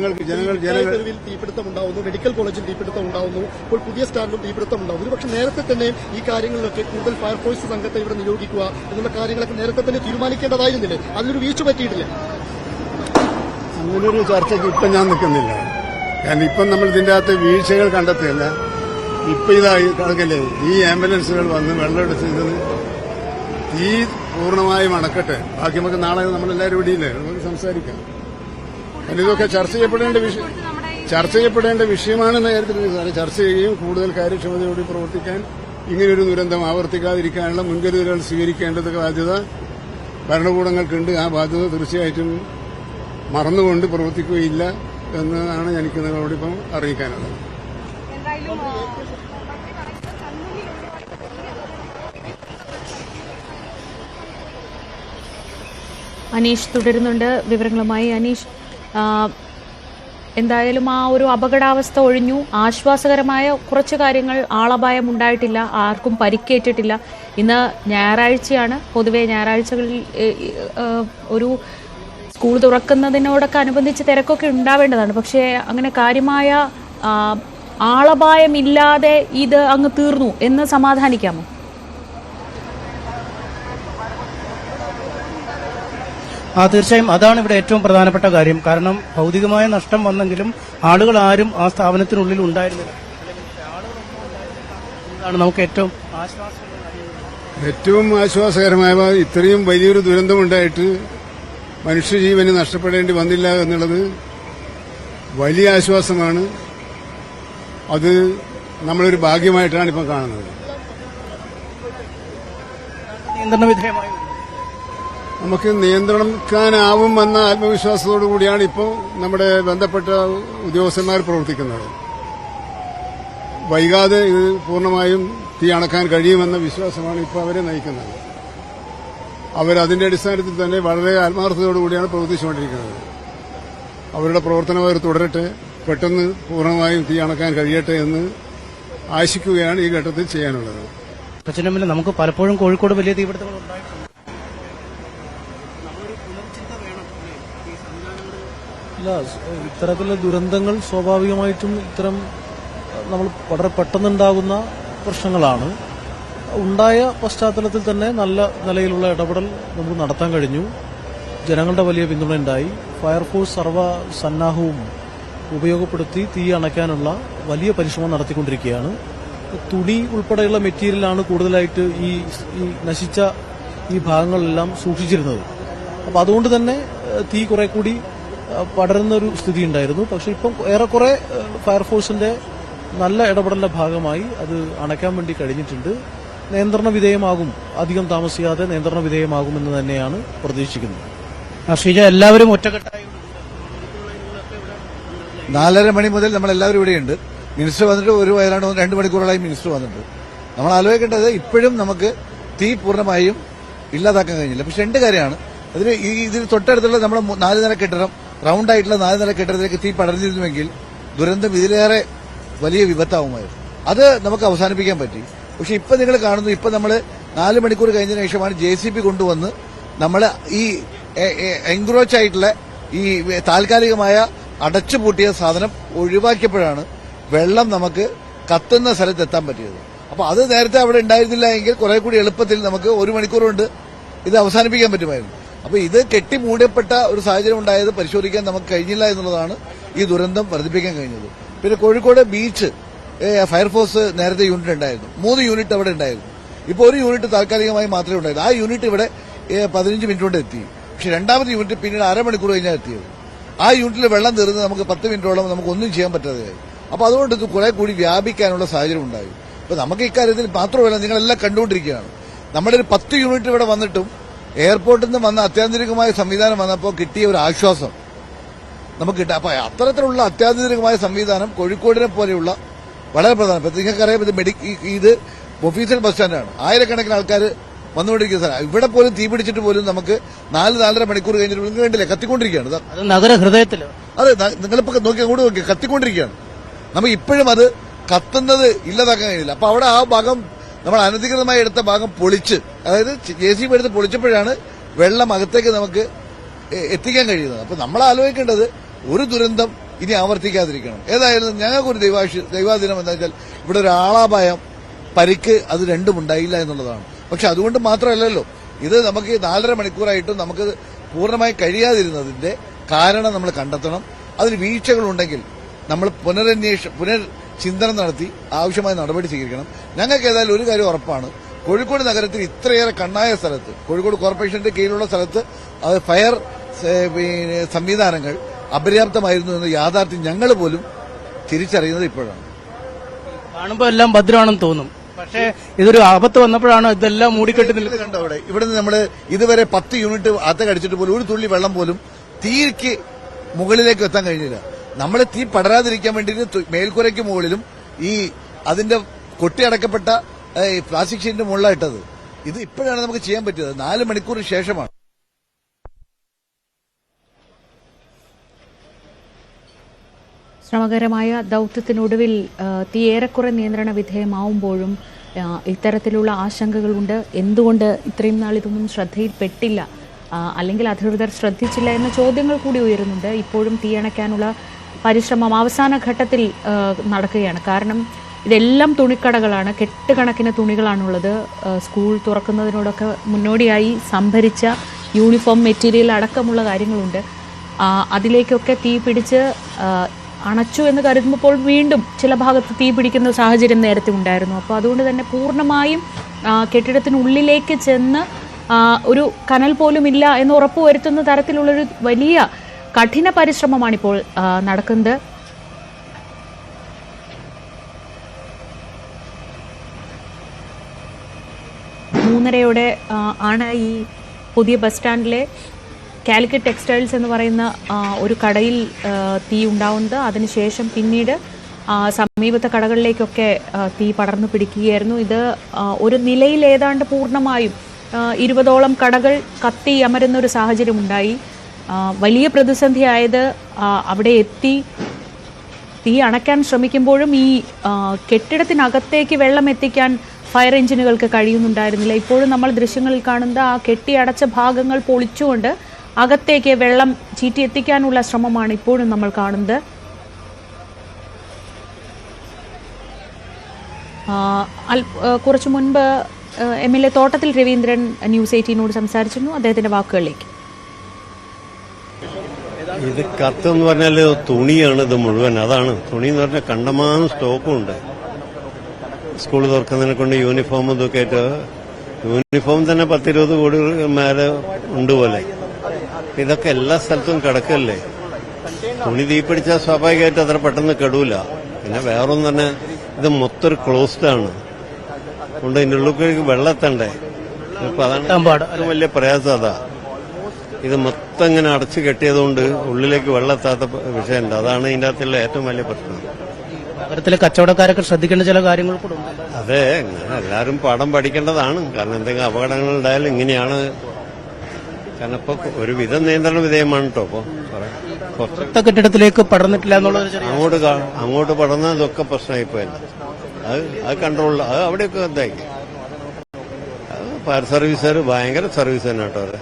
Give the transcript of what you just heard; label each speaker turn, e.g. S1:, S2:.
S1: ജനങ്ങൾക്ക് ജനങ്ങൾ
S2: ജനങ്ങളിൽ തീപിടുത്തം ഉണ്ടാവുന്നു മെഡിക്കൽ കോളേജിൽ തീപിടുത്തം ഉണ്ടാവുന്നു ഇപ്പോൾ പുതിയ സ്റ്റാൻഡിലും തീപിടുത്തം ഉണ്ടാവുന്നു. ഒരുപക്ഷെ നേരത്തെ തന്നെ ഈ കാര്യങ്ങളിലൊക്കെ കൂടുതൽ ഫയർഫോഴ്സ് സംഘത്തെ ഇവിടെ നിയോഗിക്കുക എന്നുള്ള കാര്യങ്ങളൊക്കെ നേരത്തെ തന്നെ തീരുമാനിക്കേണ്ടതായിരുന്നില്ലേ? അതിലൊരു വീഴ്ച പറ്റിയിട്ടില്ല?
S1: അങ്ങനൊരു ചർച്ചയ്ക്ക് ഇപ്പം ഞാൻ നിൽക്കുന്നില്ല. കാരണം ഇപ്പം നമ്മൾ ഇതിന്റെ അകത്ത് വീഴ്ചകൾ കണ്ടെത്തിയല്ല. ഇപ്പൊ ഇതായി കണക്കല്ലേ ഈ ആംബുലൻസുകൾ വന്ന് വെള്ളമെടുത്ത് ഇതിന് തീ പൂർണമായും അടക്കട്ടെ ബാക്കി നമുക്ക് നാളെ നമ്മളെല്ലാവരും ഇവിടെയില്ലേ നമുക്ക് സംസാരിക്കാം. കാരണം ഇതൊക്കെ ചർച്ച ചെയ്യപ്പെടേണ്ട വിഷയം ചർച്ച ചെയ്യപ്പെടേണ്ട വിഷയമാണെന്ന കാര്യത്തിൽ സാറേ ചർച്ച ചെയ്യുകയും കൂടുതൽ കാര്യക്ഷമതയോടെ പ്രവർത്തിക്കാൻ ഇങ്ങനെയൊരു ദുരന്തം ആവർത്തിക്കാതിരിക്കാനുള്ള മുൻകരുതലുകൾ സ്വീകരിക്കേണ്ടത് ബാധ്യത ഭരണകൂടങ്ങൾക്കുണ്ട്. ആ ബാധ്യത തീർച്ചയായിട്ടും മറന്നുകൊണ്ട് പ്രവർത്തിക്കുകയില്ല എന്നാണ് എനിക്ക് നിങ്ങളോട് ഇപ്പം അറിയിക്കാനുള്ളത്.
S3: അനീഷ് തുടരുന്നുണ്ട്. വിവരങ്ങളുമായി അനീഷ്. എന്തായാലും ആ ഒരു അപകടാവസ്ഥ ഒഴിഞ്ഞു. ആശ്വാസകരമായ കുറച്ച് കാര്യങ്ങൾ ആളപായം ഉണ്ടായിട്ടില്ല. ആർക്കും പരിക്കേറ്റിട്ടില്ല. ഇന്ന് ഞായറാഴ്ചയാണ്. പൊതുവേ ഞായറാഴ്ചകളിൽ ഒരു സ്കൂൾ തുറക്കുന്നതിനോടൊക്കെ അനുബന്ധിച്ച് തിരക്കൊക്കെ ഉണ്ടാവേണ്ടതാണ്. പക്ഷേ അങ്ങനെ കാര്യമായ ആളപായമില്ലാതെ ഇത് അങ്ങ് തീർന്നു എന്ന് സമാധാനിക്കാമോ?
S4: ആ തീർച്ചയായും അതാണ് ഇവിടെ ഏറ്റവും പ്രധാനപ്പെട്ട കാര്യം. കാരണം ഭൗതികമായ നഷ്ടം വന്നെങ്കിലും ആളുകൾ ആരും ആ സ്ഥാപനത്തിനുള്ളിൽ ഉണ്ടായിരുന്നില്ല. അതാണ് നമുക്ക് ഏറ്റവും
S1: ഏറ്റവും ആശ്വാസകരമായ ഇത്രയും വലിയൊരു ദുരന്തമുണ്ടായിട്ട് മനുഷ്യജീവന് നഷ്ടപ്പെടേണ്ടി വന്നില്ല എന്നുള്ളത് വലിയ ആശ്വാസമാണ്. അത് നമ്മളൊരു ഭാഗ്യമായിട്ടാണ് ഇപ്പം കാണുന്നത്.
S4: നിയന്ത്രണ വിധേയമായി
S1: നമുക്ക് നിയന്ത്രിക്കാനാവും എന്ന ആത്മവിശ്വാസത്തോടു കൂടിയാണ് ഇപ്പോൾ നമ്മുടെ ബന്ധപ്പെട്ട ഉദ്യോഗസ്ഥന്മാർ പ്രവർത്തിക്കുന്നത്. വൈകാതെ ഇത് പൂർണമായും തീ അണക്കാൻ കഴിയുമെന്ന വിശ്വാസമാണ് ഇപ്പോൾ അവരെ നയിക്കുന്നത്. അവരതിന്റെ അടിസ്ഥാനത്തിൽ തന്നെ വളരെ ആത്മാർത്ഥതയോടുകൂടിയാണ് പ്രവർത്തിച്ചുകൊണ്ടിരിക്കുന്നത്. അവരുടെ പ്രവർത്തനം അവർ തുടരട്ടെ പെട്ടെന്ന് പൂർണമായും തീ അണക്കാൻ കഴിയട്ടെ എന്ന് ആശിക്കുകയാണ് ഈ ഘട്ടത്തിൽ ചെയ്യാനുള്ളത്.
S4: നമുക്ക് പലപ്പോഴും കോഴിക്കോട് വലിയ തീപിടുത്തങ്ങൾ ഉണ്ടായിട്ടുണ്ട്.
S5: ഇല്ല ഇത്തരത്തിലുള്ള ദുരന്തങ്ങൾ സ്വാഭാവികമായിട്ടും ഇത്തരം നമ്മൾ വളരെ പെട്ടെന്നുണ്ടാകുന്ന പ്രശ്നങ്ങളാണ്. ഉണ്ടായ പശ്ചാത്തലത്തിൽ തന്നെ നല്ല നിലയിലുള്ള ഇടപെടൽ നമുക്ക് നടത്താൻ കഴിഞ്ഞു. ജനങ്ങളുടെ വലിയ പിന്തുണ പിന്തുണയുണ്ടായി ഫയർഫോഴ്സ് സർവ സന്നാഹവും ഉപയോഗപ്പെടുത്തി തീ അണയ്ക്കാനുള്ള വലിയ പരിശ്രമം നടത്തിക്കൊണ്ടിരിക്കുകയാണ്. തുണി ഉൾപ്പെടെയുള്ള മെറ്റീരിയലാണ് കൂടുതലായിട്ട് ഈ നശിച്ച ഈ ഭാഗങ്ങളെല്ലാം സൂക്ഷിച്ചിരുന്നത്. അപ്പൊ അതുകൊണ്ട് തന്നെ തീ കുറെ കൂടി പടരുന്നൊരു പടരുന്ന ഒരു സ്ഥിതി ഉണ്ടായിരുന്നു പക്ഷെ ഇപ്പം ഏറെക്കുറെ ഫയർഫോഴ്സിന്റെ നല്ല ഇടപെടലിന്റെ ഭാഗമായി അത് അണയ്ക്കാൻ വേണ്ടി കഴിഞ്ഞിട്ടുണ്ട്. നിയന്ത്രണ വിധേയമാകും അധികം താമസിയാതെ നിയന്ത്രണ വിധേയമാകുമെന്ന് തന്നെയാണ് പ്രതീക്ഷിക്കുന്നത്.
S4: ഷീജ എല്ലാവരും ഒറ്റക്കെട്ടായി
S6: നാലര മണി മുതൽ നമ്മൾ എല്ലാവരും ഇവിടെയുണ്ട്. മിനിസ്റ്റർ വന്നിട്ട് ഒരു ഒന്ന് രണ്ട് മണിക്കൂറോളായി മിനിസ്റ്റർ വന്നിട്ട് നമ്മൾ ആലോചിക്കേണ്ടത് ഇപ്പോഴും നമുക്ക് തീ പൂർണമായും ഇല്ലാതാക്കാൻ കഴിഞ്ഞില്ല. പക്ഷെ രണ്ട് കാര്യമാണ്. അതിന് ഈ ഇതിന് തൊട്ടടുത്തുള്ള നമ്മുടെ നാല് നില കെട്ടിടം റൗണ്ട് ആയിട്ടുള്ള നാല് നില കെട്ടിടത്തിലേക്ക് തീ പടർന്നിരുന്നുവെങ്കിൽ ദുരന്തം ഇതിലേറെ വലിയ വിപത്താവുമായിരുന്നു. അത് നമുക്ക് അവസാനിപ്പിക്കാൻ പറ്റി. പക്ഷെ ഇപ്പം നിങ്ങൾ കാണുന്നു ഇപ്പം നമ്മൾ നാല് മണിക്കൂർ കഴിഞ്ഞതിന് ശേഷമാണ് ജെ സി പി കൊണ്ടുവന്ന് നമ്മൾ ഈ എൻക്രോച്ച് ആയിട്ടുള്ള ഈ താൽക്കാലികമായ അടച്ചുപൂട്ടിയ സാധനം ഒഴിവാക്കിയപ്പോഴാണ് വെള്ളം നമുക്ക് കത്തുന്ന സ്ഥലത്ത് എത്താൻ പറ്റിയത്. അപ്പോൾ അത് നേരത്തെ അവിടെ ഉണ്ടായിരുന്നില്ല എങ്കിൽ കുറെ കൂടി എളുപ്പത്തിൽ നമുക്ക് ഒരു മണിക്കൂർ കൊണ്ട് ഇത് അവസാനിപ്പിക്കാൻ പറ്റുമായിരുന്നു. അപ്പൊ ഇത് കെട്ടി മൂടപ്പെട്ട ഒരു സാഹചര്യം ഉണ്ടായത് പരിശോധിക്കാൻ നമുക്ക് കഴിഞ്ഞില്ല എന്നുള്ളതാണ് ഈ ദുരന്തം വർദ്ധിപ്പിക്കാൻ കഴിഞ്ഞത്. പിന്നെ കോഴിക്കോട് ബീച്ച് ഫയർഫോഴ്സ് നേരത്തെ യൂണിറ്റ് ഉണ്ടായിരുന്നു. മൂന്ന് യൂണിറ്റ് അവിടെ ഉണ്ടായിരുന്നു. ഇപ്പോൾ ഒരു യൂണിറ്റ് താൽക്കാലികമായി മാത്രമേ ഉണ്ടായിരുന്നു ആ യൂണിറ്റ് ഇവിടെ പതിനഞ്ച് മിനിറ്റ് കൊണ്ട് എത്തി. പക്ഷെ രണ്ടാമത്തെ യൂണിറ്റ് പിന്നീട് അരമണിക്കൂർ കഴിഞ്ഞാൽ എത്തിയത്. ആ യൂണിറ്റിൽ വെള്ളം തീർന്ന് നമുക്ക് പത്ത് മിനിറ്റോളം നമുക്ക് ഒന്നും ചെയ്യാൻ പറ്റാതെയായി. അപ്പോൾ അതുകൊണ്ട് ഇത് കുറെ കൂടി വ്യാപിക്കാനുള്ള സാഹചര്യം ഉണ്ടായി. അപ്പൊ നമുക്ക് ഇക്കാര്യത്തിൽ മാത്രമല്ല നിങ്ങളെല്ലാം കണ്ടുകൊണ്ടിരിക്കുകയാണ്. നമ്മുടെ ഒരു പത്ത് യൂണിറ്റ് ഇവിടെ വന്നിട്ടും എയർപോർട്ടിൽ നിന്ന് വന്ന അത്യാധുനികമായ സംവിധാനം വന്നപ്പോൾ കിട്ടിയ ഒരു ആശ്വാസം നമുക്ക് കിട്ടാം. അപ്പൊ അത്തരത്തിലുള്ള അത്യാധുനികമായ സംവിധാനം കോഴിക്കോടിനെ പോലെയുള്ള വളരെ പ്രധാനപ്പെട്ട നിങ്ങൾക്കറിയാം ഇത് മെഡി ഇത് ഒഫീഷ്യൽ ബസ് സ്റ്റാൻഡാണ്. ആയിരക്കണക്കിന് ആൾക്കാർ വന്നുകൊണ്ടിരിക്കുന്ന സ്ഥലം. ഇവിടെ പോലും തീ പിടിച്ചിട്ട് പോലും നമുക്ക് നാല് നാലര മണിക്കൂർ കഴിഞ്ഞിട്ട് നിങ്ങൾക്ക് വേണ്ടില്ല കത്തിക്കൊണ്ടിരിക്കുകയാണ്.
S4: നഗര ഹൃദയത്തിൽ
S6: അതെ നിങ്ങളിപ്പോ നോക്കി അങ്ങോട്ട് നോക്കി. കത്തിക്കൊണ്ടിരിക്കുകയാണ്. നമുക്ക് ഇപ്പോഴും അത് കത്തുന്നത് ഇല്ലാതാക്കാൻ കഴിയില്ല. അപ്പൊ അവിടെ ആ ഭാഗം നമ്മൾ അനധികൃതമായി എടുത്ത ഭാഗം പൊളിച്ച് അതായത് ജെ സി ബി എടുത്ത് പൊളിച്ചപ്പോഴാണ് വെള്ളം അകത്തേക്ക് നമുക്ക് എത്തിക്കാൻ കഴിയുന്നത്. അപ്പൊ നമ്മൾ ആലോചിക്കേണ്ടത് ഒരു ദുരന്തം ഇനി ആവർത്തിക്കാതിരിക്കണം. ഏതായാലും ഞങ്ങൾക്കൊരു ദൈവാശ ദൈവാദിനം എന്താ വെച്ചാൽ ഇവിടെ ഒരു ആളാപായം പരിക്ക് അത് രണ്ടും ഉണ്ടായില്ല എന്നുള്ളതാണ്. പക്ഷെ അതുകൊണ്ട് മാത്രമല്ലല്ലോ ഇത് നമുക്ക് നാലര മണിക്കൂറായിട്ടും നമുക്ക് പൂർണമായി കഴിയാതിരുന്നതിന്റെ കാരണം നമ്മൾ കണ്ടെത്തണം. അതിന് വീഴ്ചകളുണ്ടെങ്കിൽ നമ്മൾ പുനരന്വേഷ പുനർ ചിന്തനം നടത്തി ആവശ്യമായ നടപടി സ്വീകരിക്കണം. ഞങ്ങൾക്ക് ഏതായാലും ഒരു കാര്യം ഉറപ്പാണ്. കോഴിക്കോട് നഗരത്തിൽ ഇത്രയേറെ കണ്ണായ സ്ഥലത്ത് കോഴിക്കോട് കോർപ്പറേഷന്റെ കീഴിലുള്ള സ്ഥലത്ത് അത് ഫയർ സംവിധാനങ്ങൾ അപര്യാപ്തമായിരുന്നു എന്ന യാഥാർത്ഥ്യം ഞങ്ങൾ പോലും തിരിച്ചറിയുന്നത് ഇപ്പോഴാണ്.
S4: കാണുമ്പോൾ എല്ലാം ഭദ്രമാണെന്ന് തോന്നും. പക്ഷേ ഇതൊരു ആപത്ത് വന്നപ്പോഴാണ് ഇതെല്ലാം മൂടിക്കെട്ടി നിൽക്കുന്നത്
S6: കണ്ടോ അവിടെ? ഇവിടെ നിന്ന് നമ്മൾ ഇതുവരെ പത്ത് യൂണിറ്റ് അത്ത കടിച്ചിട്ട് പോലും ഒരു തുള്ളി വെള്ളം പോലും തീർക്ക് മുകളിലേക്ക് എത്താൻ കഴിഞ്ഞില്ല. നമ്മൾ തീ പടരാതിരിക്കാൻ വേണ്ടിയിട്ട് മേൽക്കുരയ്ക്ക് മുകളിലും ഈ അതിന്റെ കൊട്ടിയടക്കപ്പെട്ട പ്ലാസ്റ്റിക് ഷീറ്റിന്റെ മുകളിലായിട്ടത്. ഇത് ഇപ്പോഴാണ് നമുക്ക് ചെയ്യാൻ പറ്റിയത്. നാല് മണിക്കൂർ ശേഷമാണ്.
S3: ശ്രമകരമായ ദൗത്യത്തിനൊടുവിൽ ആ, തീ ഏറെക്കുറെ നിയന്ത്രണ വിധേയമാവുമ്പോഴും ഇത്തരത്തിലുള്ള ആശങ്കകളുണ്ട്. എന്തുകൊണ്ട് ഇത്രയും നാൾ ഇതൊന്നും ശ്രദ്ധയിൽപ്പെട്ടില്ല? അല്ലെങ്കിൽ അധികൃതർ ശ്രദ്ധിച്ചില്ല എന്ന ചോദ്യങ്ങൾ കൂടി ഉയരുന്നുണ്ട്. ഇപ്പോഴും തീ അണയ്ക്കാനുള്ള പരിശ്രമം അവസാന ഘട്ടത്തിൽ നടക്കുകയാണ്. കാരണം ഇതെല്ലാം തുണിക്കടകളാണ്. കെട്ടുകണക്കിന് തുണികളാണുള്ളത്. സ്കൂൾ തുറക്കുന്നതിനോടൊക്കെ മുന്നോടിയായി സംഭരിച്ച യൂണിഫോം മെറ്റീരിയൽ അടക്കമുള്ള കാര്യങ്ങളുണ്ട്. അതിലേക്കൊക്കെ തീ പിടിച്ച് അണച്ചു എന്ന് കരുതുമ്പോൾ വീണ്ടും ചില ഭാഗത്ത് തീ പിടിക്കുന്ന സാഹചര്യം നേരത്തെ ഉണ്ടായിരുന്നു. അപ്പോൾ അതുകൊണ്ട് തന്നെ പൂർണമായും കെട്ടിടത്തിനുള്ളിലേക്ക് ചെന്ന് ഒരു കനൽ പോലും ഇല്ല എന്ന് ഉറപ്പുവരുത്തുന്ന തരത്തിലുള്ളൊരു വലിയ കഠിന പരിശ്രമമാണിപ്പോൾ നടക്കുന്നത്. മൂന്നരയോടെ ആണ് ഈ പുതിയ ബസ് സ്റ്റാൻഡിലെ കാലിക്കറ്റ് ടെക്സ്റ്റൈൽസ് എന്ന് പറയുന്ന ഒരു കടയിൽ തീ ഉണ്ടാവുന്നത്. അതിനുശേഷം പിന്നീട് സമീപത്തെ കടകളിലേക്കൊക്കെ തീ പടർന്നു പിടിക്കുകയായിരുന്നു. ഇത് ഒരു നിലയിൽ ഏതാണ്ട് പൂർണമായും ഇരുപതോളം കടകൾ കത്തി അമരുന്ന ഒരു സാഹചര്യം ഉണ്ടായി വലിയ പ്രതിസന്ധിയായത് അവിടെ എത്തി തീ അണയ്ക്കാൻ ശ്രമിക്കുമ്പോഴും ഈ കെട്ടിടത്തിനകത്തേക്ക് വെള്ളം എത്തിക്കാൻ ഫയർ എഞ്ചിനുകൾക്ക് കഴിയുന്നുണ്ടായിരുന്നില്ല. ഇപ്പോഴും നമ്മൾ ദൃശ്യങ്ങളിൽ കാണുന്ന ആ കെട്ടിയടച്ച ഭാഗങ്ങൾ പൊളിച്ചുകൊണ്ട് അകത്തേക്ക് വെള്ളം ചീറ്റി എത്തിക്കാനുള്ള ശ്രമമാണ് ഇപ്പോഴും നമ്മൾ കാണുന്നത്. കുറച്ചു മുൻപ് M L A Thottathil Raveendran news എയ്റ്റീനോട് സംസാരിച്ചിരുന്നു. അദ്ദേഹത്തിന്റെ വാക്കുകളിലേക്ക്.
S7: ഇത് കത്ത് എന്ന് പറഞ്ഞാൽ തുണിയാണ് ഇത് മുഴുവൻ. അതാണ്. തുണി എന്ന് പറഞ്ഞാൽ കണ്ടമാനം സ്റ്റോക്കും ഉണ്ട്. സ്കൂൾ തുറക്കുന്നതിനെ കൊണ്ട് യൂണിഫോം ഇതൊക്കെ ആയിട്ട് യൂണിഫോം തന്നെ പത്തിരുപത് കോടി മേലെ ഉണ്ട് പോലെ. ഇതൊക്കെ എല്ലാ സ്ഥലത്തും കിടക്കല്ലേ? തുണി തീ പിടിച്ചാൽ സ്വാഭാവികമായിട്ട് അത്ര പെട്ടെന്ന് കെടൂല. പിന്നെ വേറൊന്നും തന്നെ ഇത് മൊത്തം ഒരു ക്ലോസ്ഡ് ആണ്. അതുകൊണ്ട് ഇതിന്റെ ഉള്ളിൽ വെള്ളത്തണ്ടേ. അതാണ്
S4: പാട്,
S7: ഏറ്റവും വലിയ പ്രയാസം അതാ. ഇത് മൊത്തം ഇങ്ങനെ അടച്ചു കെട്ടിയതുകൊണ്ട് ഉള്ളിലേക്ക് വെള്ളം എത്താത്ത വിഷയമുണ്ട്. അതാണ് ഇതിന്റെ അകത്തുള്ള ഏറ്റവും വലിയ പ്രശ്നം.
S4: നഗരത്തിലെ കച്ചവടക്കാരൊക്കെ ശ്രദ്ധിക്കേണ്ട ചില കാര്യങ്ങൾ കൂടെ ഉണ്ട്.
S7: അതെ ഇങ്ങനെ എല്ലാവരും പാഠം പഠിക്കേണ്ടതാണ്. കാരണം എന്തെങ്കിലും അപകടങ്ങൾ ഉണ്ടായാലും ഇങ്ങനെയാണ്. കാരണം ഇപ്പൊ ഒരു വിധം നിയന്ത്രണ വിധേയമാണ് കേട്ടോ ഇപ്പൊ.
S4: കെട്ടിടത്തിലേക്ക് പടർന്നിട്ടില്ല എന്നുള്ള
S7: അങ്ങോട്ട് അങ്ങോട്ട് പടർന്ന ഇതൊക്കെ പ്രശ്നമായി അത് അത് കൺട്രോളിൽ അത് അവിടെയൊക്കെ എന്തായി ഫയർ സർവീസുകാർ ഭയങ്കര സർവീസ് തന്നെ കേട്ടോ